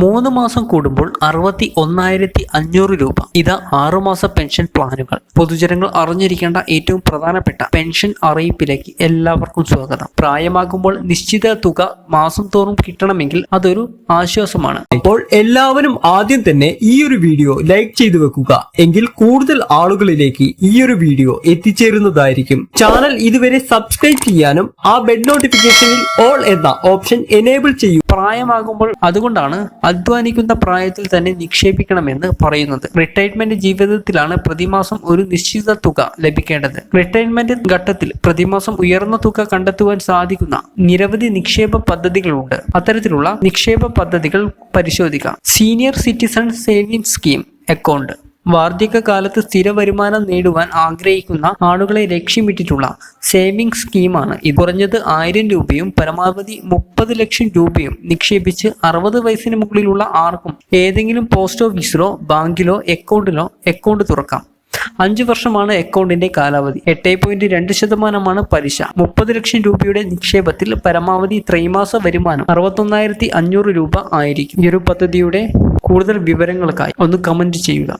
മൂന്ന് മാസം കൂടുമ്പോൾ അറുപത്തി ഒന്നായിരത്തി അഞ്ഞൂറ് രൂപ. ഇത് ആറുമാസ പെൻഷൻ പ്ലാനുകൾ. പൊതുജനങ്ങൾ അറിഞ്ഞിരിക്കേണ്ട ഏറ്റവും പ്രധാനപ്പെട്ട പെൻഷൻ അറിയിപ്പിലേക്ക് എല്ലാവർക്കും സ്വാഗതം. പ്രായമാകുമ്പോൾ നിശ്ചിത തുക മാസം തോറും കിട്ടണമെങ്കിൽ അതൊരു ആശ്വാസമാണ്. അപ്പോൾ എല്ലാവരും ആദ്യം തന്നെ ഈ ഒരു വീഡിയോ ലൈക്ക് ചെയ്തു വെക്കുക. എങ്കിൽ കൂടുതൽ ആളുകളിലേക്ക് ഈ ഒരു വീഡിയോ എത്തിച്ചേരുന്നതായിരിക്കും. ചാനൽ ഇതുവരെ സബ്സ്ക്രൈബ് ചെയ്യാനും ആ ബെഡ് നോട്ടിഫിക്കേഷനിൽ ഓൾ എന്ന ഓപ്ഷൻ എനേബിൾ ചെയ്യൂ. പ്രായമാകുമ്പോൾ അതുകൊണ്ടാണ് അധ്വാനിക്കുന്ന പ്രായത്തിൽ തന്നെ നിക്ഷേപിക്കണമെന്ന് പറയുന്നത്. റിട്ടയർമെന്റ് ജീവിതത്തിലാണ് പ്രതിമാസം ഒരു നിശ്ചിത തുക ലഭിക്കേണ്ടത്. റിട്ടയർമെന്റ് ഘട്ടത്തിൽ പ്രതിമാസം ഉയർന്ന തുക കണ്ടെത്തുവാൻ സാധിക്കുന്ന നിരവധി നിക്ഷേപ പദ്ധതികളുണ്ട്. അത്തരത്തിലുള്ള നിക്ഷേപ പദ്ധതികൾ പരിശോധിക്കാം. Senior citizen saving scheme account വാർദ്ധക്യകാലത്ത് സ്ഥിര വരുമാനം നേടുവാൻ ആഗ്രഹിക്കുന്ന ആളുകളെ ലക്ഷ്യമിട്ടിട്ടുള്ള സേവിംഗ് സ്കീമാണ് ഇത്. കുറഞ്ഞത് ആയിരം രൂപയും പരമാവധി മുപ്പത് ലക്ഷം രൂപയും നിക്ഷേപിച്ച് അറുപത് വയസ്സിന് മുകളിലുള്ള ആർക്കും ഏതെങ്കിലും പോസ്റ്റ് ഓഫീസിലോ ബാങ്കിലോ അക്കൗണ്ടിലോ അക്കൗണ്ട് തുറക്കാം. അഞ്ചു വർഷമാണ് അക്കൗണ്ടിന്റെ കാലാവധി. എട്ട് പോയിന്റ് രണ്ട് ശതമാനമാണ് പലിശ. മുപ്പത് ലക്ഷം രൂപയുടെ നിക്ഷേപത്തിൽ പരമാവധി ത്രൈമാസ വരുമാനം അറുപത്തൊന്നായിരത്തി അഞ്ഞൂറ് രൂപ ആയിരിക്കും. ഈ ഒരു പദ്ധതിയുടെ കൂടുതൽ വിവരങ്ങൾക്കായി ഒന്ന് കമന്റ് ചെയ്യുക.